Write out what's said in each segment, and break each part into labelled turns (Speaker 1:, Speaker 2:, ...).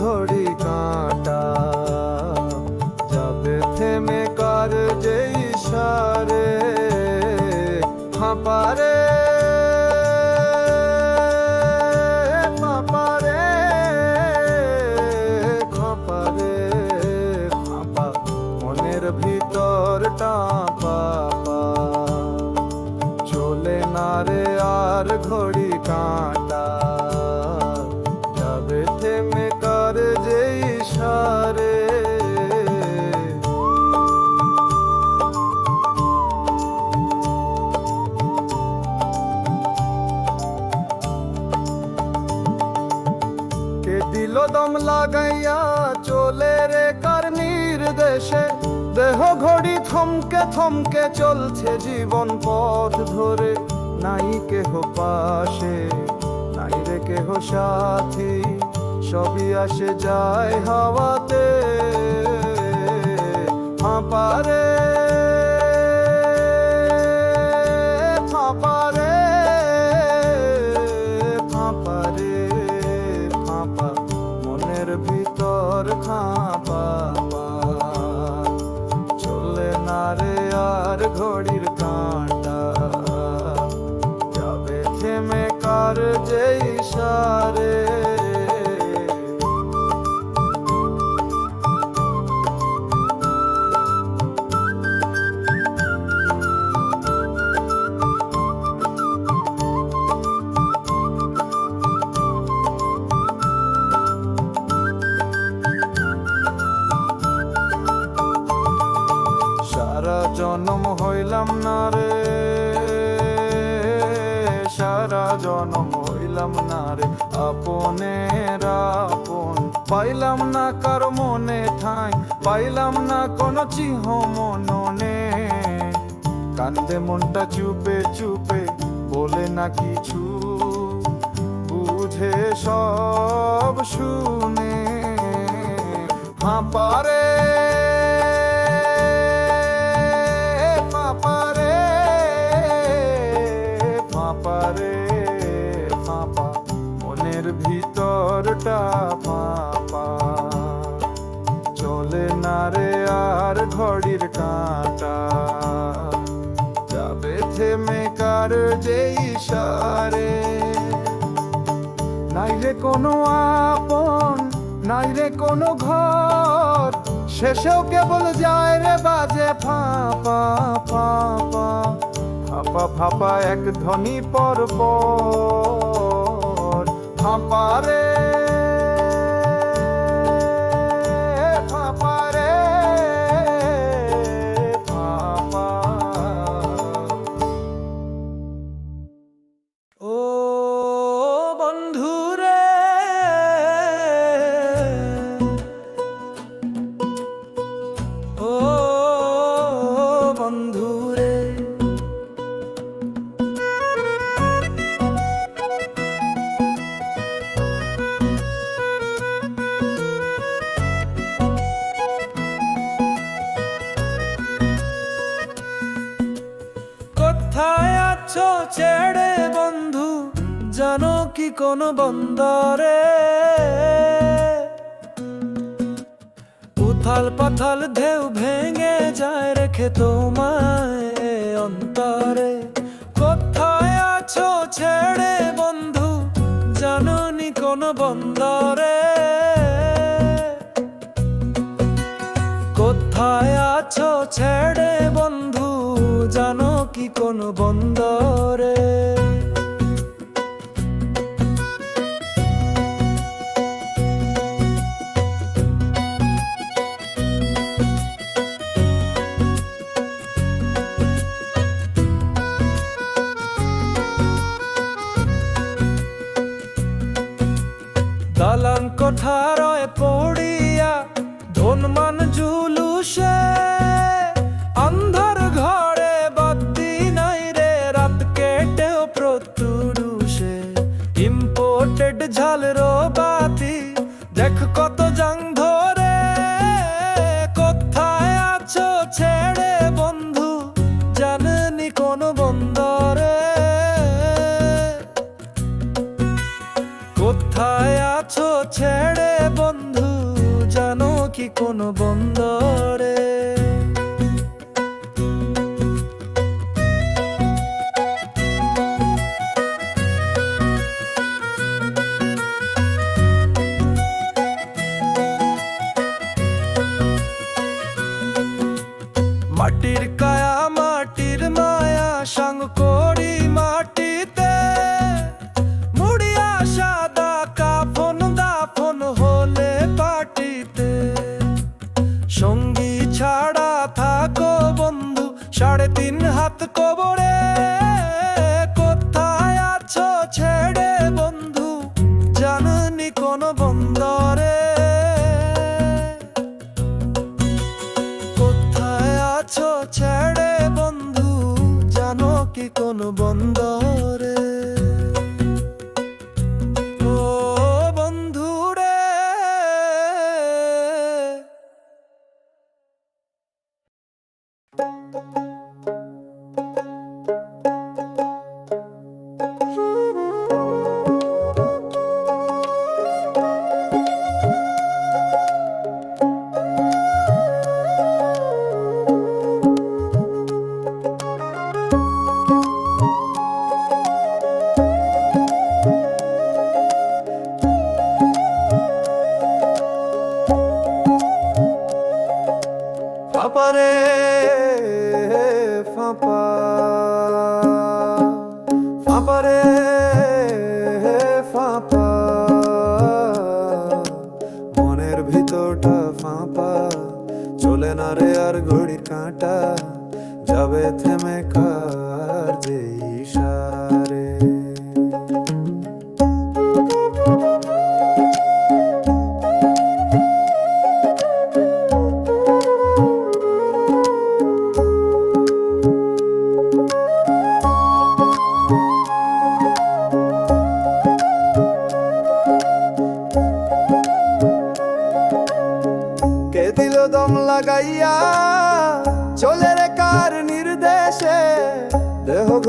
Speaker 1: ঘড়ি কাঁটা, যাবে থেমে কার যে ইশারে ফাঁপা রে ফাঁপা রে ফাঁপা রে ফাঁপা মনের ভিতরটা পাপা চলে আর ঘড়ি দম লাগাইয়া চলে রে কার নির্দেশে? দেহ ঘড়ি থমকে থমকে চলছে জীবন পথ ধরে। নাই কেহ পাশে, নাই রে কেহ সাথী, সবই আসে যায় হাওয়াতে। ফাঁপারে ভিতর খাঁপা চলে না ঘড়ির কাঁটা। যাবে থেমে কার যে ইশারে? সারা জনম হইলাম না রে আপন। পাইলাম না মনে ঠাঁই, পাইলাম না কোনো চিহ্ন মননে। কান্দে মনটা চুপে চুপে, বলে না কিছু। বুঝে সব শুনে। ফাঁপারে ভিতরটা ফাঁপা। চলে না রে আর ঘড়ির কাঁটা। যাবে থেমে কার যে ইশারে নাই রে কোনো আপন, নাই রে কোনো ঘর। শেষেও কেবল যায় রে বাজে ফাঁপা ফাঁপা। ফাঁপা ফাঁপা এক ধ্বনি পর পর। ফাঁপা রে
Speaker 2: ছেড়ে বন্ধু, জানো কি কোন বন্দরে? উথাল পাথাল ঢেউ ভেঙে যায় রেখে তোমায় অন্তরে। কোথায় আছো ছেড়ে বন্ধু জানো নি কোন বন্দরে? কোথায় আছো ছেড়ে বন্ধু, জানো কি কোন বন্দরে দালান কোঠারয় পড়িয়া ধনমান জুলুসে ছেড়ে বন্ধু জানেনি কোন বন্দরে। কোথায় আছো ছেড়ে বন্ধু জানো কি কোন বন্দর?
Speaker 1: ভিতরটা ফাঁপা। চলে না রে আর ঘড়ির কাঁটা যাবে থেমে কার যে ইশারে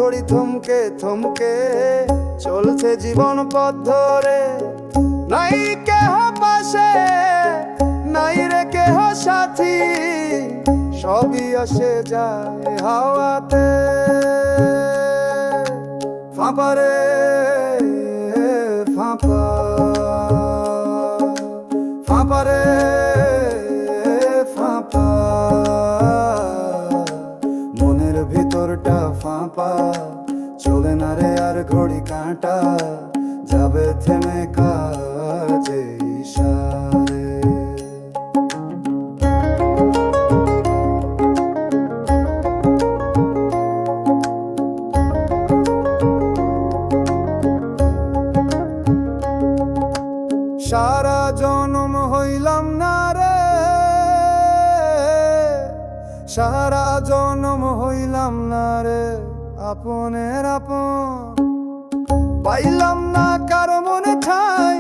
Speaker 1: ঘড়ি থমকে থমকে চলছে জীবন পথ ধরে নাই কেহ পাশে, নাই রে কেহ সাথী, সবই আসে যায় হাওয়াতে। ফাঁপারে ফাঁপা। ফাঁপারে ঘড়ি কাঁটা যাবে থেমে কাজে ইশারে। সারা জনম হইলাম না রে, সারা জনম হইলাম না রে, আপনের আপন পাইলাম না কারও মনে ঠাই,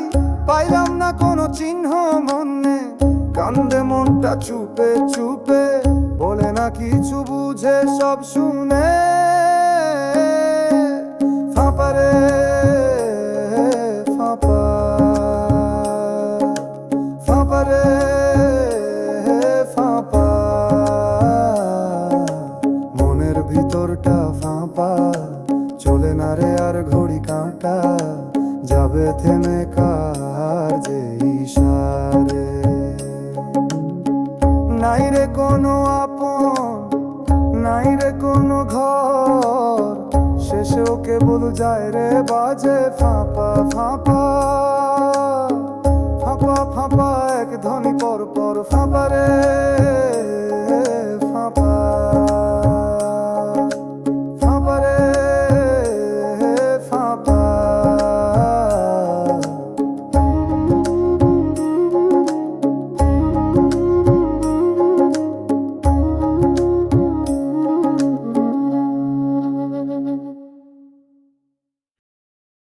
Speaker 1: পাইলাম না কোনো চিহ্ন মনে। কান্দে মনটা চুপে চুপে, বলে না কিছু বুঝে সব শুনে। ফাঁপারে থেমে কার যে কোনো আপন কোনো ঘর, শেষেও কেবল যায় বাজে ফাঁপা ফাঁপা। ফাঁপা ফাঁপা, এক ধ্বনি পর পর ফাঁপা রে, ফাঁপা।